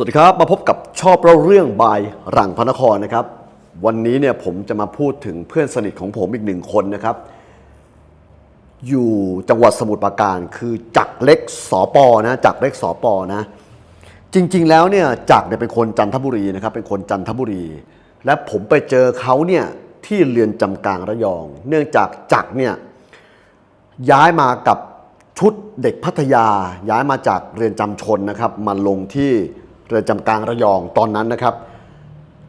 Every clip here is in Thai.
สวัสดีครับ มาพบกับชอบเล่าเรื่องบายหลังพระนครนะครับ วันนี้เนี่ยผมจะมาพูดถึงเพื่อนสนิทของผมอีกหนึ่งคนนะครับ อยู่จังหวัดสมุทรปราการคือจักเล็กสอปอนะจักเล็กสอปอนะ จริง ๆ แล้วเนี่ยจักเนี่ยเป็นคนจันทบุรีนะครับ เป็นคนจันทบุรี และผมไปเจอเขาเนี่ยที่เรือนจำกลางระยอง เนื่องจากจักเนี่ยย้ายมากับชุดเด็กพัทยาย้ายมาจากเรือนจำชนนะครับมาลงที่ เรือนจำกลางระยองตอนนั้นนะครับ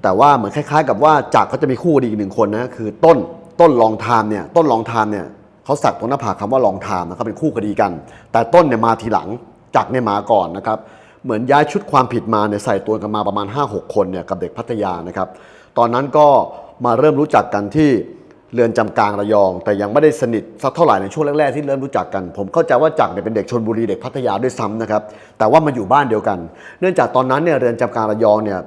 แต่ว่าเหมือนคล้าย ๆ กับว่าจากเขาจะมีคู่ดีอีกหนึ่งคนนะคือต้นต้นลองทามเนี่ยต้นลองทามเนี่ยเขาสักตรงหน้าผากคำว่าลองทามนะครับเป็นคู่คดีกัน แต่ต้นเนี่ยมาทีหลังจากเนี่ยมาก่อนนะครับเหมือนย้ายชุดความผิดมาเนี่ยใส่ตัวกันมาประมาณ 5-6 คนเนี่ยกับเด็กพัทยานะครับ ตอนนั้นก็มาเริ่มรู้จักกันที่ เรือนจำกลางระยอง แต่ยังไม่ได้สนิทสักเท่าไหร่ในช่วงแรกๆที่เริ่มรู้จักกัน ผมเข้าใจว่าจักรเนี่ยเป็นเด็กชนบุรีเด็กพัทยาด้วยซ้ำนะครับแต่ว่ามาอยู่บ้านเดียวกัน เนื่องจากตอนนั้นเนี่ยเรือนจำกลางระยองเนี่ย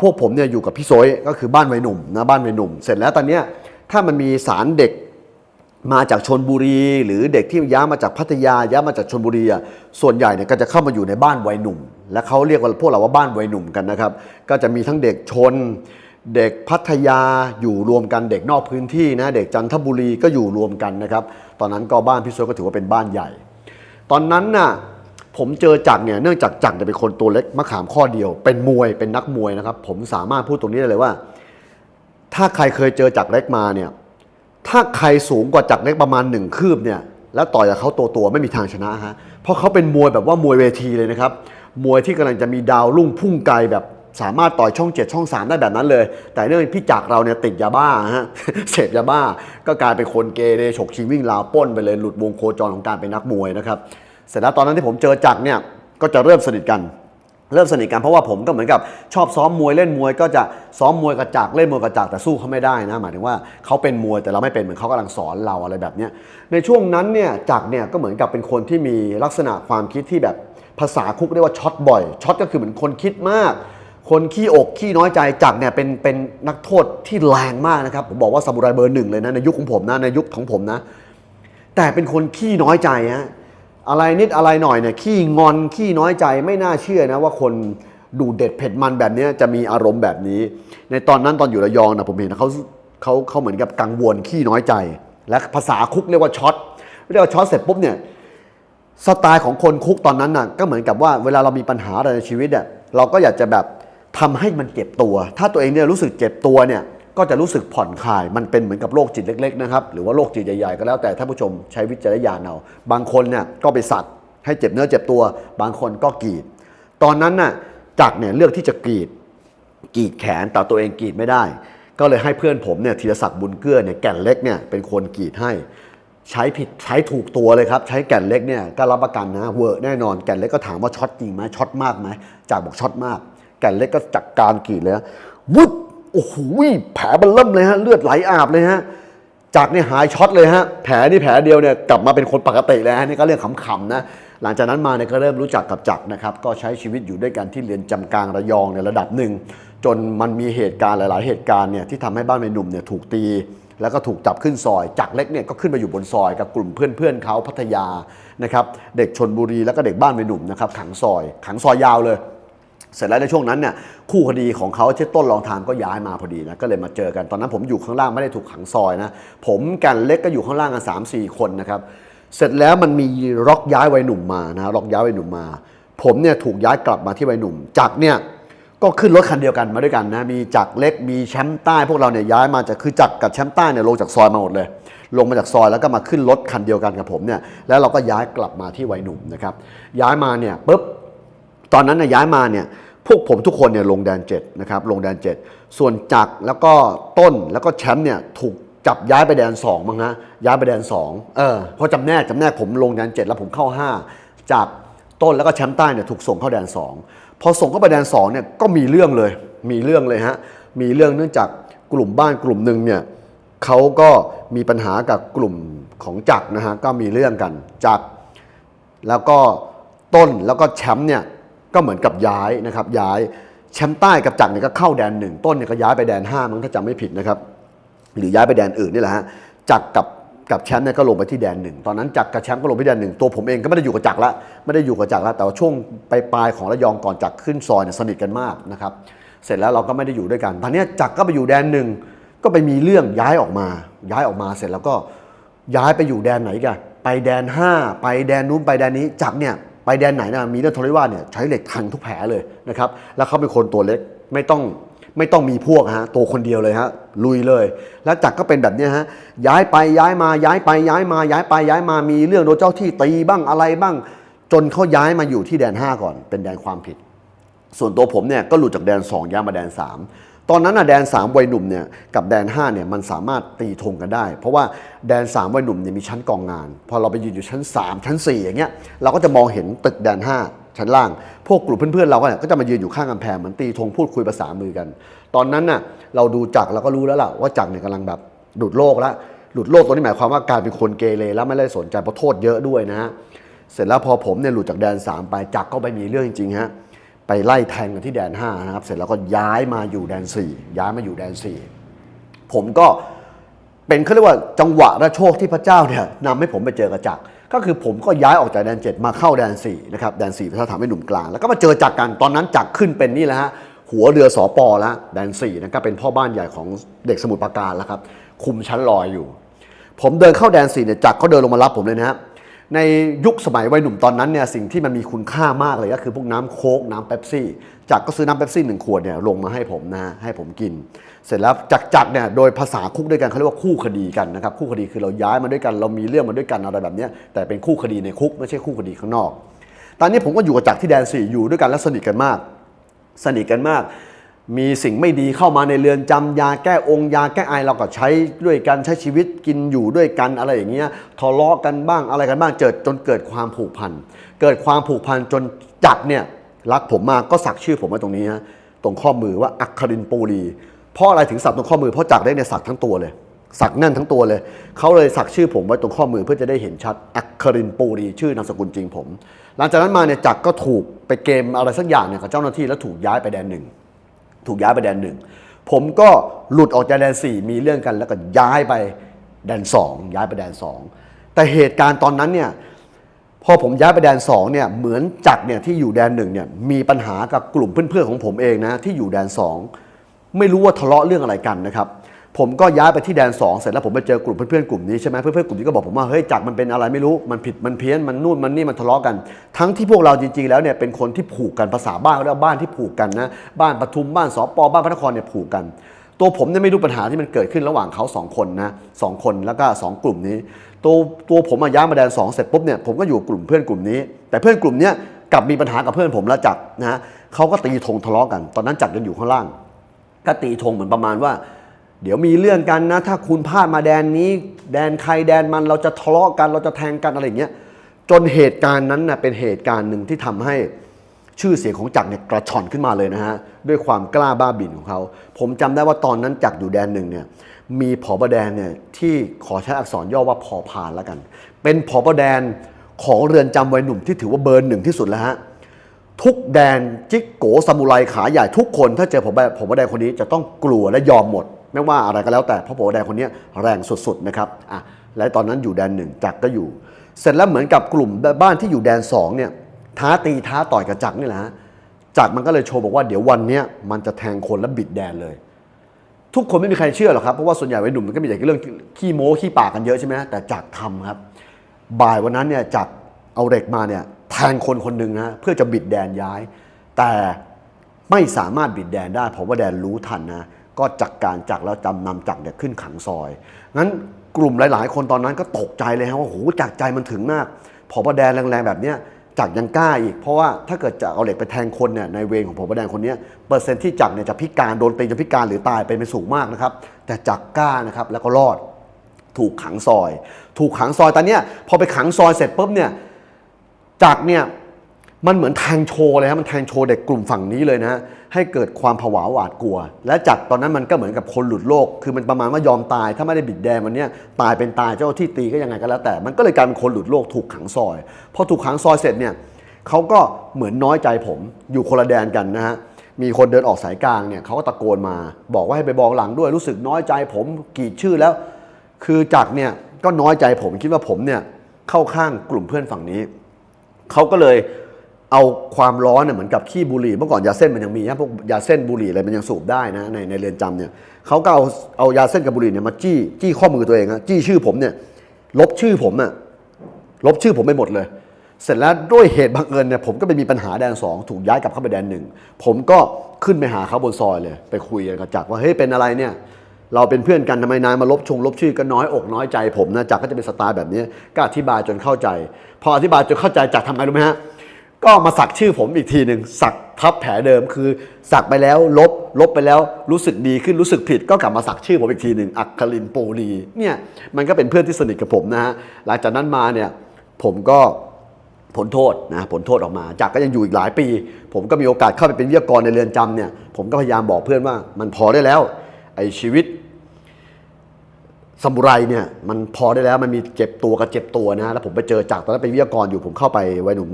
พวกผมเนี่ยอยู่กับพี่โซยก็คือบ้านวัยหนุ่มนะบ้านวัยหนุ่ม เสร็จแล้วตอนเนี้ยถ้ามันมีสารเด็กมาจากชนบุรี หรือเด็กที่ย้ายมาจากพัทยาย้ายมาจากชนบุรีอะส่วนใหญ่เนี่ยก็จะเข้ามาอยู่ในบ้านวัยหนุ่ม และเขาเรียกว่าพวกเราว่าบ้านวัยหนุ่มกันนะครับ ก็จะมีทั้งเด็กชน เด็กพัทยาอยู่รวมกันเด็กนอกพื้นที่นะเด็กจันทบุรีก็อยู่รวมกันนะครับ ตอนนั้นก็บ้านพี่โซยก็ถือว่าเป็นบ้านใหญ่ ตอนนั้นน่ะผมเจอจักรเนี่ยเนื่องจากจักรเนี่ยเป็นคนตัวเล็กมะขามข้อเดียว เป็นมวยเป็นนักมวยนะครับ ผมสามารถพูดตรงนี้ได้เลยว่า ถ้าใครเคยเจอจักรเล็กมาเนี่ยถ้าใครสูงกว่าจักรเล็กประมาณหนึ่งคืบเนี่ยแล้วต่อยกับเขาตัวตัวไม่มีทางชนะฮะเพราะเขาเป็นมวยแบบว่ามวยเวทีเลยนะครับมวยที่กำลังจะมีดาวรุ่งพุ่งไกลแบบ สามารถต่อยช่องเจ็ดช่องสามได้แบบนั้นเลย แต่เนื่องจากพี่จักเราเนี่ยติดยาบ้าฮะเสพยาบ้า ก็กลายเป็นคนเกเรฉกชิงวิ่งราวป้นไปเลยหลุดวงโคจรของการเป็นนักมวยนะครับเสร็จแล้วตอนนั้นที่ผมเจอจักเนี่ยก็จะเริ่มสนิทกัน เริ่มสนิทกันเพราะว่าผมก็เหมือนกับชอบซ้อมมวยเล่นมวย ก็จะซ้อมมวยกระจักเล่นมวยกระจักแต่สู้เขาไม่ได้นะหมายถึงว่าเขาเป็นมวยแต่เราไม่เป็นเหมือนเขากำลังสอนเราอะไรแบบนี้ในช่วงนั้นเนี่ยจักเนี่ยก็เหมือนกับเป็นคนที่มีลักษณะความคิดที่แบบภาษาคุกเรียกว่าช็อตบ่อยช็อตก็คือเหมือนคนคิดมาก คนขี้อกขี้น้อยใจจักเนี่ยเป็นเป็นนักโทษที่แรงมากนะครับผมบอกว่าซามูไรเบอร์หนึ่งเลยนะในยุคของผมนะในยุคของผมนะ แต่เป็นคนขี้น้อยใจฮะอะไรนิดอะไรหน่อยเนี่ยขี้งอนขี้น้อยใจไม่น่าเชื่อนะว่าคนดูเด็ดเผ็ดมันแบบนี้จะมีอารมณ์แบบนี้ ในตอนนั้นตอนอยู่ระยองนะผมเห็นเขาเขาเขาเหมือนกับกังวลขี้น้อยใจ และภาษาคุกเรียกว่าช็อตเรียกว่าช็อตเสร็จปุ๊บเนี่ยสไตล์ของคนคุกตอนนั้นน่ะก็เหมือนกับว่าเวลาเรามีปัญหาอะไรในชีวิตเนี่ยเราก็อยากจะแบบ ทำให้มันเจ็บตัว ถ้าตัวเองเนี่ยรู้สึกเจ็บตัวเนี่ยก็จะรู้สึกผ่อนคลาย มันเป็นเหมือนกับโรคจิตเล็กๆนะครับ หรือว่าโรคจิตใหญ่ๆก็แล้วแต่ท่านผู้ชมใช้วิจารณญาณเอา บางคนเนี่ยก็ไปสัตว์ให้เจ็บเนื้อเจ็บตัว บางคนก็กรีด ตอนนั้นน่ะจักเนี่ยเลือกที่จะกรีดกรีดแขนแต่ตัวเองกรีดไม่ได้ ก็เลยให้เพื่อนผมเนี่ยธีรศักดิ์บุญเกื้อเนี่ยแก่นเล็กเนี่ยเป็นคนกรีดให้ ใช้ผิดใช้ถูกตัวเลยครับ ใช้แก่นเล็กเนี่ยก็รับประกันนะเวอร์แน่นอนแก่นเล็กก็ถามว่าช็อตจริงไหมช็อตมากไหมจากบอกช็อตมาก แก่นเล็กก็จัดการกรีดเลยฮะวุบโอ้โหแผลมันเริ่มเลยฮะเลือดไหลอาบเลยฮะจากนี่หายช็อตเลยฮะแผลนี่แผลเดียวเนี่ยกลับมาเป็นคนปกติแล้วฮะนี่ก็เรื่องขำๆนะหลังจากนั้นมาเนี่ยก็เริ่มรู้จักกับจักรนะครับก็ใช้ชีวิตอยู่ด้วยกันที่เรียนจำกลางระยองในระดับหนึ่ง จนมันมีเหตุการณ์หลาย ๆ เหตุการณ์เนี่ยที่ทำให้บ้านในหนุ่มเนี่ยถูกตี แล้วก็ถูกจับขึ้นซอยจากเล็กเนี่ยก็ขึ้นมาอยู่บนซอยกับกลุ่มเพื่อน ๆเขาพัทยานะครับเด็กชนบุรีแล้วก็เด็กบ้านในหนุ่มนะครับขังซอย ขังซอยยาวเลย เสร็จแล้วในช่วงนั้นเนี่ยคู่คดีของเขาเช่นต้นรองทามก็ย้ายมาพอดีนะก็เลยมาเจอกันตอนนั้นผมอยู่ข้างล่างไม่ได้ถูกขังซอยนะผมกันเล็กก็อยู่ข้างล่างกัน3 4 คนนะครับเสร็จแล้วมันมีล็อกย้ายวัยหนุ่มมานะล็อกย้ายวัยหนุ่มมา ผมเนี่ยถูกย้ายกลับมาที่วัยหนุ่มจากเนี่ยก็ขึ้นรถคันเดียวกันมาด้วยกันนะมีจักเล็กมีแชมป์ใต้พวกเราเนี่ยย้ายมาจากคือจักกับแชมป์ใต้เนี่ยลงจากซอยมาหมดเลย ลงมาจากซอยแล้วก็มาขึ้นรถคันเดียวกันกับผมเนี่ยแล้วเราก็ย้ายกลับมาที่วัยหนุ่มนะครับย้ายมาเนี่ยปุ๊บ ตอนนั้นเนี่ยย้ายมาเนี่ยพวกผมทุกคนเนี่ยลงแดนเจ็ดนะครับลงแดนเจ็ดส่วนจักแล้วก็ต้นแล้วก็แชมป์เนี่ยถูกจับย้ายไปแดนสองมั้งนะย้ายไปแดนสองเออเพราะจำแนกจำแนกผมลงแดนเจ็ดแล้วผมเข้าห้าจากต้นแล้วก็แชมป์ใต้เนี่ยถูกส่งเข้าแดน 2 พอส่งเข้าไปแดน2เนี่ยก็มีเรื่องเลย มีเรื่องเลยฮะมีเรื่องเนื่องจากกลุ่มบ้านกลุ่มหนึ่งเนี่ยเขาก็มีปัญหากับกลุ่มของจักนะฮะก็มีเรื่องกันจักแล้วก็ต้นแล้วก็แชมป์เนี่ย ก็เหมือนกับย้ายนะครับย้ายแชมป์ใต้กับจักรเนี่ยก็เข้าแดนหนึ่งต้นเนี่ยก็ย้ายไปแดนห้ามั้งถ้าจำไม่ผิดนะครับหรือย้ายไปแดนอื่นนี่แหละฮะจักรกับกับแชมป์เนี่ยก็ลงไปที่แดนหนึ่งตอนนั้นจักรกับแชมป์ก็ลงไปแดนหนึ่งตัวผมเองก็ไม่ได้อยู่กับจักรละไม่ได้อยู่กับจักรละแต่ว่าช่วงปลายๆของระยองก่อนจักรขึ้นซอยเนี่ยสนิทกันมากนะครับเสร็จแล้วเราก็ไม่ได้อยู่ด้วยกัน ตอนนี้จักรก็ไปอยู่แดนหนึ่งก็ไปมีเรื่องย้ายออกมา ย้ายออกมาเสร็จแล้วก็ย้ายไปอยู่แดนไหนกันไปแดน 5 ไปแดนนู้นไปแดนนี้จักรเนี่ย ไปแดนไหนนะมีเรื่องทรวาเนี่ยใช้เหล็กทันทุกแผลเลยนะครับแล้วเขาเป็นคนตัวเล็กไม่ต้องไม่ต้องมีพวกฮะตัวคนเดียวเลยฮะลุยเลย แล้วจักรก็เป็นแบบเนี้ยฮะย้ายไปย้ายมาย้ายไปย้ายมาย้ายไปย้ายมามีเรื่องโดนเจ้าที่ตีบ้างอะไรบ้าง จนเขาย้ายมาอยู่ที่แดน 5 ก่อน เป็นแดนความผิด ส่วนตัวผมเนี่ยก็หลุดจากแดน 2 ย้ายมาแดน 3 ตอนนั้นนะแดน 3 วัยหนุ่มเนี่ยกับแดน5เนี่ยมันสามารถตีธงกันได้ เพราะว่าแดน 3 วัยหนุ่มเนี่ยมีชั้นกองงาน พอเราไปยืนอยู่ชั้น 3 ชั้น 4 อย่างเงี้ยเราก็จะมองเห็นตึกแดน 5 ชั้นล่าง พวกกลุ่มเพื่อนๆเราก็เนี่ยก็จะมายืนอยู่ข้างกำแพงเหมือนตีธงพูดคุยภาษามือกัน ตอนนั้นน่ะเราดูจักรเราก็รู้แล้วล่ะว่าจักรเนี่ยกำลังแบบหลุดโลกแล้วหลุดโลกตัวนี้หมายความว่าการเป็นคนเกเรแล้วไม่ได้สนใจเพราะโทษเยอะด้วยนะฮะเสร็จแล้วพอผมเนี่ยหลุดจากแดน 3 ไปจักรก็ไปมีเรื่องจริงๆฮะ ไปไล่แทงกันที่แดน5นะครับ เสร็จแล้วก็ย้ายมาอยู่แดน 4 ย้ายมาอยู่แดน 4 ผมก็เป็นเขาเรียกว่าจังหวะและโชคที่พระเจ้าเนี่ยนำให้ผมไปเจอกับจักก็คือผมก็ย้ายออกจากแดน 7 มาเข้าแดน4นะครับแดน4ถ้าถามให้หนุ่มกลาง แล้วก็มาเจอจักกันตอนนั้นจักขึ้นเป็นนี่แหละฮะหัวเรือสอปอแล้วแดน4นะครับเป็นพ่อบ้านใหญ่ของเด็กสมุทรปราการแล้วครับคุมชั้นลอยอยู่ ผมเดินเข้าแดนสี่เนี่ยจักรเขาเดินลงมารับผมเลยนะฮะ ในยุคสมัยวัยหนุ่มตอนนั้นเนี่ยสิ่งที่มันมีคุณค่ามากเลยก็คือพวกน้ำโค้กน้ำเป๊ปซี่จักก็ซื้อน้ำเป๊ปซี่หนึ่งขวดเนี่ยลงมาให้ผมนะให้ผมกิน เสร็จแล้วจักจักเนี่ยโดยภาษาคุกด้วยกันเขาเรียกว่าคู่คดีกันนะครับคู่คดีคือเราย้ายมาด้วยกันเรามีเรื่องมาด้วยกันอะไรแบบนี้แต่เป็นคู่คดีในคุกไม่ใช่คู่คดีข้างนอก ตอนนี้ผมก็อยู่กับจักที่แดนสี่อยู่ด้วยกันและสนิทกันมาก สนิทกันมาก มีสิ่งไม่ดีเข้ามาในเรือนจำยาแก้องค์ยาแก้ไอเราก็ใช้ด้วยกันใช้ชีวิตกินอยู่ด้วยกันอะไรอย่างเงี้ยทะเลาะกันบ้างอะไรกันบ้างเจิดจนเกิดความผูกพันเกิดความผูกพันจนจักเนี่ยรักผมมากก็สักชื่อผมไว้ตรงนี้ฮะตรงข้อมือว่าอัครินปูรีเพราะอะไรถึงสักตรงข้อมือเพราะจักได้เนี่ยสักทั้งตัวเลยสักแน่นทั้งตัวเลย เขาเลยสักชื่อผมไว้ตรงข้อมือเพื่อจะได้เห็นชัด อัครินปูรีชื่อนามสกุลจริงผม หลังจากนั้นมาเนี่ยจักก็ถูกไปเกมอะไรสักอย่างเนี่ยกับเจ้าหน้าที่แล้วถูกย้ายไปแดนหนึ่ง ถูกย้ายไปแดนหนึ่งผมก็หลุดออกจากแดนสี่มีเรื่องกันแล้วก็ย้ายไปแดนสองย้ายไปแดนสองแต่เหตุการณ์ตอนนั้นเนี่ยพอผมย้ายไปแดนสองเนี่ยเหมือนจักเนี่ยที่อยู่แดนหนึ่งเนี่ยมีปัญหากับกลุ่มเพื่อนๆของผมเองนะที่อยู่แดนสองไม่รู้ว่าทะเลาะเรื่องอะไรกันนะครับ ผมก็ย้ายไปที่แดนสองเสร็จแล้วผมไปเจอกลุ่มเพื่อนๆกลุ่มนี้ใช่ไหมเพื่อนๆกลุ่มนี้ก็บอกผมว่าเฮ้ยจักมันเป็นอะไรไม่รู้มันผิดมันเพี้ยนมันนู่นมันนี่มันทะเลาะกัน ทั้งที่พวกเราจริงๆแล้วเนี่ยเป็นคนที่ผูกกันภาษาบ้านเขาเรียกว่าบ้านที่ผูกกันนะบ้านปทุมบ้านสปบ้านพระนครเนี่ยผูกกัน ตัวผมเนี่ยไม่รู้ปัญหาที่มันเกิดขึ้นระหว่างเขาสองคนนะสองคนแล้วก็สองกลุ่มนี้ ตัวตัวผมมาย้ายมาแดนสองเสร็จปุ๊บเนี่ยผมก็อยู่กลุ่มเพื่อนกลุ่มนี้ แต่เพื่อนกลุ่มเนี้ยกลับมีปัญหากับเพื่อนผมแล้วจักนะเขาก็ตีธงทะเลาะกัน ตอนนั้นจักยังอยู่ข้างล่างก็ตีธงเหมือนประมาณว่า เดี๋ยวมีเรื่องกันนะ ถ้าคุณพลาดมาแดนนี้ แดนใครแดนมันเราจะทะเลาะกันเราจะแทงกันอะไรอย่างเงี้ยจนเหตุการณ์นั้นนะเป็นเหตุการณ์หนึ่งที่ทำให้ชื่อเสียงของจักรเนี่ยกระชอนขึ้นมาเลยนะฮะด้วยความกล้าบ้าบิ่นของเขา ผมจำได้ว่าตอนนั้นจักรอยู่แดนหนึ่งเนี่ยมีผอบแดนเนี่ยที่ขอใช้อักษรย่อว่าพอพานแล้วกัน เป็นผอบแดนของเรือนจำวัยหนุ่มที่ถือว่าเบอร์หนึ่งที่สุดแล้วฮะทุกแดนจิกโกซามูไรขาใหญ่ทุกคนถ้าเจอผมแดผมแดงคนนี้จะต้องกลัวและยอมหมด ไม่ว่าอะไรก็แล้วแต่พราะผแดงคนนี้แรงสุดๆนะครับอะและตอนนั้นอยู่แดนหนึ่งจักรก็อยู่ เสร็จแล้วเหมือนกับกลุ่มบ้านที่อยู่แดนสองเนี่ยท้าตีท้าต่อยกับจักรนี่แหละจักรมันก็เลยโชว์บอกว่าเดี๋ยววันนี้มันจะแทงคนและบิดแดนเลย ทุกคนไม่มีใครเชื่อหรอกครับเพราะว่าส่วนใหญ่วัยหนุ่มมันก็มีแต่เรื่องขี้โม้ขี้ปากกันเยอะใช่ไหมแต่จักรทำครับบ่ายวันนั้นเนี่ยจักรเอาเหล็กมาเนี่ยแทงคนคนหนึ่งนะเพื่อจะบิดแดนย้าย แต่ไม่สามารถบิดแดนได้เพราะว่าแดนรู้ทันนะ ก็จัดกการจักแล้วจำนำจักเนี่ยขึ้นขังซอย งั้นกลุ่มหลาย ๆ คนตอนนั้นก็ตกใจเลยฮะว่าโหจักใจมันถึงมากพอประแดนแรงๆแบบเนี้ยจักยังกล้าอีก เพราะว่าถ้าเกิดจะเอาเหล็กไปแทงคนเนี่ยในเวรของพอประแดนคนนี้เปอร์เซ็นต์ที่จักเนี่ยจะพิการโดนตีจนพิการหรือตายไปเป็นสูงมากนะครับ แต่จักกล้านะครับแล้วก็รอด ถูกขังซอย ถูกขังซอยตอนเนี้ยพอไปขังซอยเสร็จปุ๊บเนี่ยจักเนี่ยมันเหมือนแทงโชว์เลยฮะมันแทงโชว์เด็กกลุ่มฝั่งนี้เลยนะฮะ ให้เกิดความผวาหวาดกลัว และจักตอนนั้นมันก็เหมือนกับคนหลุดโลก คือมันประมาณว่ายอมตาย ถ้าไม่ได้บิดแดงวันเนี้ยตายเป็นตายเจ้าที่ตีก็ยังไงก็แล้วแต่ มันก็เลยกลายเป็นคนหลุดโลกถูกขังซอย พอถูกขังซอยเสร็จเนี่ยเขาก็เหมือนน้อยใจผม อยู่คนละแดนกันนะฮะมีคนเดินออกสายกลางเนี่ยเขาก็ตะโกนมา บอกว่าให้ไปบอกหลังด้วยรู้สึกน้อยใจผมกรีดชื่อแล้ว คือจักเนี่ยก็น้อยใจผมคิดว่าผมเนี่ยเข้าข้างกลุ่มเพื่อนฝั่งนี้เขาก็เลย เอาความร้อนเนี่ยเหมือนกับขี้บุหรี่เมื่อก่อนยาเส้นมันยังมีนะพวกยาเส้นบุหรี่อะไรมันยังสูบได้นะในในเรือนจำเนี่ยเขาก็เอาเอายาเส้นกับบุหรี่เนี่ยมาจี้จี้ข้อมือตัวเองนะจี้ชื่อผมเนี่ยลบชื่อผมอะลบชื่อผมไปหมดเลย เสร็จแล้วด้วยเหตุบังเอิญเนี่ยผมก็ไปมีปัญหาแดนสองถูกย้ายกลับเข้าไปแดนหนึ่งผมก็ขึ้นไปหาเขาบนซอยเลย ไปคุยกันกับจักรว่าเฮ้ยเป็นอะไรเนี่ยเราเป็นเพื่อนกันทำไมนายมาลบชงลบชื่อก็น้อยอกน้อยใจผมนะจักรก็จะเป็นสไตล์แบบนี้ก็อธิบายจนเข้าใจ พออธิบายจนเข้าใจจักรทำไงรู้ไหมฮะ ก็มาสักชื่อผมอีกทีหนึ่งสักทับแผลเดิมคือ สักไปแล้วลบ ลบไปแล้วรู้สึกดีขึ้นรู้สึกผิด ก็กลับมาสักชื่อผมอีกทีหนึ่งอัคคลินโปลีเนี่ยมันก็เป็นเพื่อนที่สนิทกับผมนะฮะหลังจากนั้นมาเนี่ยผมก็ผลโทษนะผลโทษออกมาจักก็ยังอยู่อีกหลายปี ผมก็มีโอกาสเข้าไปเป็นวิทยากรในเรือนจำเนี่ยผมก็พยายามบอกเพื่อนว่ามันพอได้แล้วไอ้ชีวิตซามูไรเนี่ยมันพอได้แล้วมันมีเจ็บตัวกับเจ็บตัวนะแล้วผมไปเจอจากตอนนั้นเป็นวิทยากรอยู่ผมเข้าไปไว้หนุ่ม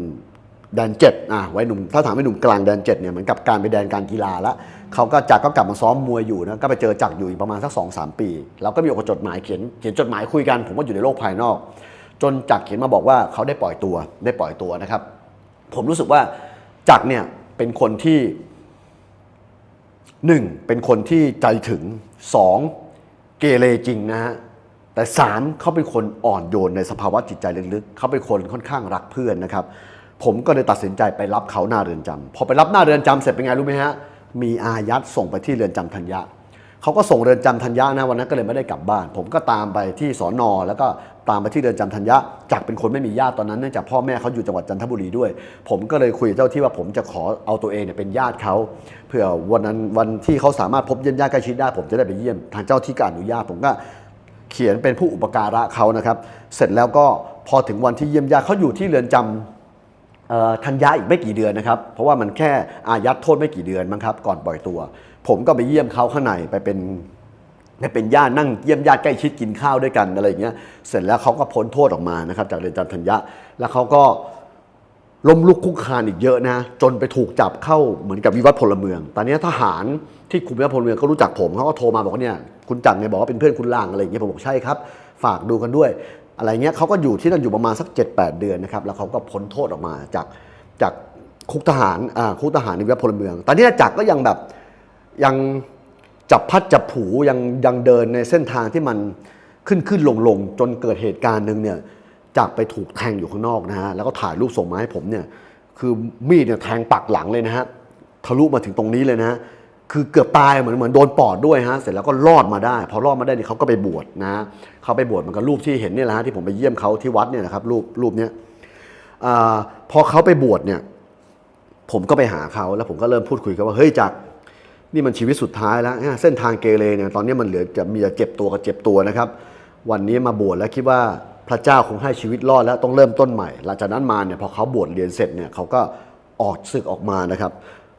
แดนเจ็ดอะไว้หนุ่มถ้าถามไว้หนุ่มกลางแดนเจ็ดเนี่ยเหมือนกับการไปแดนการกีฬาล้วเขาก็จักก็กลับมาซ้อมมวยอยู่นะก็ไปเจอจักอยู่อีกประมาณสักสองสามปี แล้วก็มีโอกาสจดหมายเขียนเขียนจดหมายคุยกัน ผมก็อยู่ในโลกภายนอก จนจักเขียนมาบอกว่าเขาได้ปล่อยตัวได้ปล่อยตัวนะครับ ผมรู้สึกว่าจักเนี่ยเป็นคนที่หนึ่งเป็นคนที่ใจถึงสองเกเรจริงนะฮะแต่สามเขาเป็นคนอ่อนโยนในสภาวะจิตใจลึกๆเขาเป็นคนค่อนข้างรักเพื่อนนะครับ ผมก็เลยตัดสินใจไปรับเขาหน้าเรือนจำพอไปรับหน้าเรือนจำเสร็จเป็นไงรู้ไหมฮะ มีอายัดส่งไปที่เรือนจำธัญญะเขาก็ส่งเรือนจำธัญญะนะวันนั้นก็เลยไม่ได้กลับบ้าน ผมก็ตามไปที่สอนอแล้วก็ตามไปที่เรือนจำธัญญะจากเป็นคนไม่มีญาติตอนนั้นเนื่องจากพ่อแม่เขาอยู่จังหวัดจันทบุรีด้วย ผมก็เลยคุยกับเจ้าที่ว่าผมจะขอเอาตัวเองเนี่ยเป็นญาติเขาเพื่อวันนั้นวันที่เขาสามารถพบเยี่ยมญาติใกล้ชิดได้ผมจะได้ไปเยี่ยม ทางเจ้าที่ก็อนุญาตผมก็เขียนเป็นผู้อุปการะเขานะครับ เสร็จแล้วก็พอถึงวันที่เยี่ยมญาติเขาอยู่ที่เรือนจำ เอ่อธัญญาอีกไม่กี่เดือนนะครับ เพราะว่ามันแค่อายัดโทษไม่กี่เดือนมั้งครับ ก่อนปล่อยตัว ผมก็ไปเยี่ยมเขาข้างในไปเป็นไปเป็นญาตินั่งเยี่ยมญาติใกล้ชิดกินข้าวด้วยกันอะไรอย่างเงี้ยเสร็จแล้วเขาก็พ้นโทษออกมานะครับ จากเรือนจำธัญญาแล้วเขาก็ล้มลุกคุกคานอีกเยอะนะ จนไปถูกจับเข้าเหมือนกับวิวัฒน์พลเมือง ตอนนี้ทหารที่คุมวิวัฒน์พลเมืองเขารู้จักผมเขาก็โทรมาบอกว่าเนี่ยคุณจักรเนี่ยบอกว่าเป็นเพื่อนคุณล่างอะไรอย่างเงี้ยผมบอกใช่ครับ ฝากดูกันด้วย อะไรเงี้ยเขาก็อยู่ที่นั่นอยู่ประมาณสัก 7-8 เดือนนะครับ แล้วเขาก็พ้นโทษออกมาจากจากคุกทหารอ่าคุกทหารในวิวัฒน์พลเมือง ตอนนี้จักรก็ยังแบบยังจับพัดจับผูยังยังเดินในเส้นทางที่มันขึ้นขึ้นลงลงจนเกิดเหตุการณ์หนึ่งเนี่ยจากไปถูกแทงอยู่ข้างนอกนะฮะแล้วก็ถ่ายรูปส่งมาให้ผมเนี่ยคือมีดเนี่ยแทงปักหลังเลยนะฮะทะลุมาถึงตรงนี้เลยนะฮะ คือเกือบตายเหมือนเหมือนโดนปอดด้วยฮะเสร็จแล้วก็รอดมาได้ พอรอดมาได้เนี่ยเขาก็ไปบวชนะเขาไปบวชมันก็รูปที่เห็นเนี่ยแหละฮะที่ผมไปเยี่ยมเขาที่วัดเนี่ยนะครับรูปรูปเนี้ยอพอเขาไปบวชเนี่ย ผมก็ไปหาเขาแล้วผมก็เริ่มพูดคุยกันว่าเฮ้ยจักนี่มันชีวิตสุดท้ายแล้วเส้นทางเกเรเนี่ยตอนนี้มันเหลือจะมีแต่เจ็บตัวกับเจ็บตัวนะครับ วันนี้มาบวชแล้วคิดว่าพระเจ้าคงให้ชีวิตรอดแล้วต้องเริ่มต้นใหม่ หลังจากนั้นมาเนี่ยพอเขาบวชเรียนเสร็จเนี่ยเขาก็ออกศึกออกมานะครับ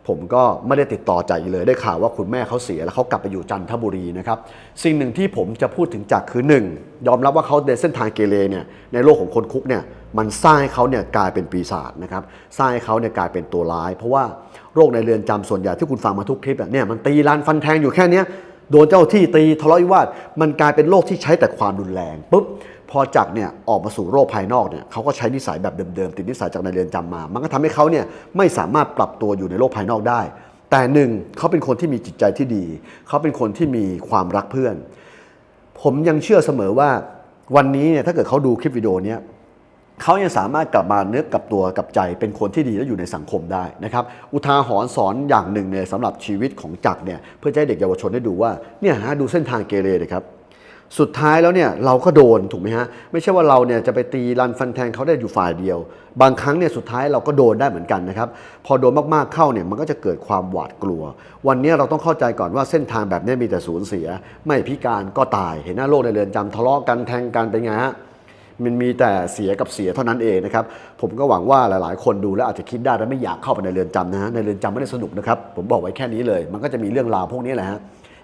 ผมก็ไม่ได้ติดต่อจากอีกเลย ได้ข่าวว่าคุณแม่เขาเสียแล้วเขากลับไปอยู่จันทบุรีนะครับ สิ่งหนึ่งที่ผมจะพูดถึงจากคือหนึ่งยอมรับว่าเขาในเส้นทางเกเรเนี่ยในโลกของคนคุกเนี่ยมันสร้างให้เขาเนี่ยกลายเป็นปีศาจนะครับสร้างให้เขาเนี่ยกลายเป็นตัวร้าย เพราะว่าโรคในเรือนจำส่วนใหญ่ที่คุณฟังมาทุกคลิปเนี่ยมันตีลานฟันแทงอยู่แค่นี้ โดนเจ้าที่ตีทะเลาะวิวาทมันกลายเป็นโรคที่ใช้แต่ความรุนแรงปุ๊บพอจากเนี่ยออกมาสู่โรคภายนอกเนี่ยเขาก็ใช้นิสัยแบบเดิมๆติดนิสัยจากในเรือนจำมา มันก็ทำให้เขาเนี่ยไม่สามารถปรับตัวอยู่ในโลกภายนอกได้ แต่หนึ่งเขาเป็นคนที่มีจิตใจที่ดี เขาเป็นคนที่มีความรักเพื่อน ผมยังเชื่อเสมอว่าวันนี้เนี่ยถ้าเกิดเขาดูคลิปวิดีโอนี้ เขายังสามารถกลับมาเนื้อกับตัวกับใจเป็นคนที่ดีและอยู่ในสังคมได้นะครับอุทาหรณ์สอนอย่างหนึ่งเนี่ยสำหรับชีวิตของจักเนี่ยเพื่อจะให้เด็กเยาวชนได้ดูว่าเนี่ยฮะดูเส้นทางเกเรเลยครับสุดท้ายแล้วเนี่ยเราก็โดนถูกไหมฮะไม่ใช่ว่าเราเนี่ยจะไปตีรันฟันแทงเขาได้อยู่ฝ่ายเดียว บางครั้งเนี่ยสุดท้ายเราก็โดนได้เหมือนกันนะครับพอโดนมากๆเข้าเนี่ยมันก็จะเกิดความหวาดกลัว วันนี้เราต้องเข้าใจก่อนว่าเส้นทางแบบนี้มีแต่สูญเสีย ไม่พิการก็ตายเห็นหน้าโลกในเรือนจำทะเลาะกันแทงกันเป็นไงฮะ มันมีแต่เสียกับเสียเท่านั้นเองนะครับ ผมก็หวังว่าหลายๆ คนดูแล้วอาจจะคิดได้และไม่อยากเข้าไปในเรือนจำนะฮะในเรือนจำไม่ได้สนุกนะครับ ผมบอกไว้แค่นี้เลย มันก็จะมีเรื่องราวพวกนี้แหละฮะ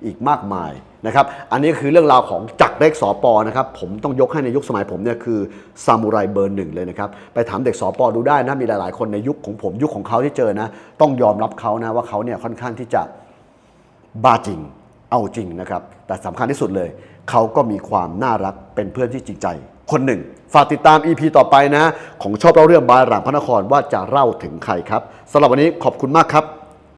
อีกมากมายนะครับ อันนี้คือเรื่องราวของจักรเด็กสอปอนะครับ ผมต้องยกให้ในยุคสมัยผมเนี่ยคือซามูไรเบอร์หนึ่งเลยนะครับ ไปถามเด็กสอปอดูได้นะ มีหลาย ๆ คนในยุคของผมยุคของเขาที่เจอนะ ต้องยอมรับเขานะว่าเขาเนี่ยค่อนข้างที่จะบ้าจริง เอาจริงนะครับ แต่สำคัญที่สุดเลย เขาก็มีความน่ารักเป็นเพื่อนที่จริงใจ คนหนึ่ง ฝากติดตาม EP ต่อไปนะ ของชอบเล่าเรื่องบายหลังพระนครว่าจะเล่าถึงใครครับสำหรับวันนี้ขอบคุณมากครับ